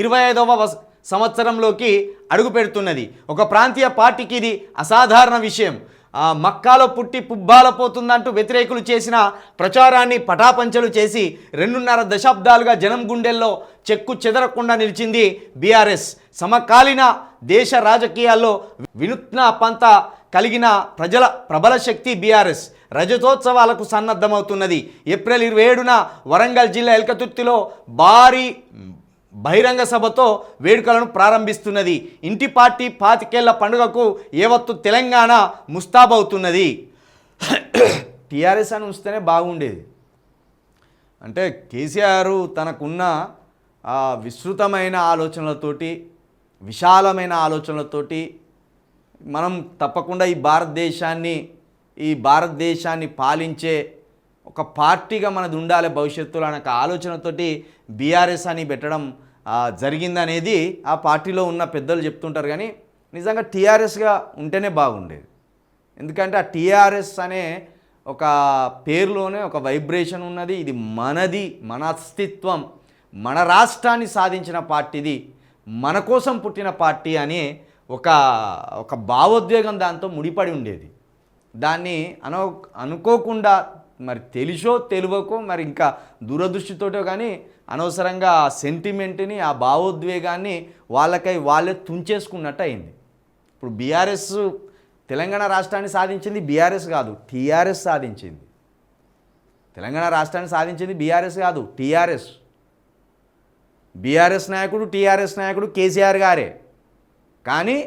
ఇరవై ఐదవ సంవత్సరంలోకి అడుగుపెడుతున్నది ఒక ప్రాంతీయ పార్టీకి ఇది అసాధారణ విషయం. మక్కాలో పుట్టి పుబ్బాల పోతుందంటూ వ్యతిరేకులు చేసిన ప్రచారాన్ని పటాపంచలు చేసి రెండున్నర దశాబ్దాలుగా జనం గుండెల్లో చెక్కు చెదరకుండా నిలిచింది బీఆర్ఎస్. సమకాలీన దేశ రాజకీయాల్లో వినూత్న పంత కలిగిన ప్రజల ప్రబల శక్తి బీఆర్ఎస్. రజతోత్సవాలకు సన్నద్ధమవుతున్నది. ఏప్రిల్ ఇరవై ఏడున వరంగల్ జిల్లా ఎల్కతుర్తిలో భారీ బహిరంగ సభతో వేడుకలను ప్రారంభిస్తున్నది. ఇంటి పార్టీ పాతికేళ్ళ పండుగకు ఏవత్తు తెలంగాణ ముస్తాబవుతున్నది టీఆర్ఎస్ అని ఉంచితేనే బాగుండేది. అంటే కేసీఆర్ తనకున్న విస్తృతమైన ఆలోచనలతోటి విశాలమైన ఆలోచనలతోటి మనం తప్పకుండా ఈ భారతదేశాన్ని ఈ భారతదేశాన్ని పాలించే ఒక పార్టీగా మనది ఉండాలి భవిష్యత్తులో అనే ఒక ఆలోచనతోటి బీఆర్ఎస్ అని పెట్టడం జరిగిందనేది ఆ పార్టీలో ఉన్న పెద్దలు చెప్తుంటారు కానీ నిజంగా టీఆర్ఎస్గా ఉంటేనే బాగుండేది. ఎందుకంటే ఆ టీఆర్ఎస్ అనే ఒక పేరులోనే ఒక వైబ్రేషన్ ఉన్నది ఇది మనది మన అస్తిత్వం మన రాష్ట్రాన్ని సాధించిన పార్టీది మన కోసం పుట్టిన పార్టీ అని ఒక ఒక భావోద్వేగం దాంతో ముడిపడి ఉండేది. దాన్ని అనో అనుకోకుండా మరి తెలిసో తెలియకో మరి ఇంకా దూరదృష్టితోటో కానీ అనవసరంగా ఆ సెంటిమెంట్ని ఆ భావోద్వేగాన్ని వాళ్ళకై వాళ్ళే తుంచేసుకున్నట్టు అయింది. ఇప్పుడు బీఆర్ఎస్ తెలంగాణ రాష్ట్రాన్ని సాధించింది బీఆర్ఎస్ కాదు టీఆర్ఎస్ సాధించింది. తెలంగాణ రాష్ట్రాన్ని సాధించింది బీఆర్ఎస్ కాదు టీఆర్ఎస్. బీఆర్ఎస్ నాయకుడు టీఆర్ఎస్ నాయకుడు కేసీఆర్ గారే. కానీ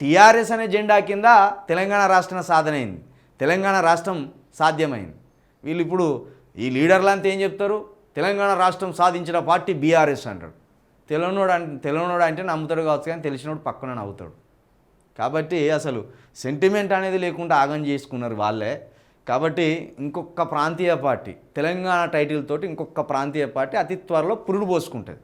టీఆర్ఎస్ అనే జెండా కింద తెలంగాణ రాష్ట్రం సాధనైంది. తెలంగాణ రాష్ట్రం సాధ్యమైంది. వీళ్ళు ఇప్పుడు ఈ లీడర్లు అంతా ఏం చెప్తారు? తెలంగాణ రాష్ట్రం సాధించిన పార్టీ బీఆర్ఎస్ అంటాడు. తెలంగాణ తెలంగాణ అంటే నమ్ముతాడు కావచ్చు కానీ తెలిసినోడు పక్కన నవ్వుతాడు. కాబట్టి అసలు సెంటిమెంట్ అనేది లేకుండా ఆగం చేసుకున్నారు వాళ్ళే. కాబట్టి ఇంకొక ప్రాంతీయ పార్టీ తెలంగాణ టైటిల్ తోటి ఇంకొక ప్రాంతీయ పార్టీ అతి త్వరలో పురుడు పోసుకుంటుంది.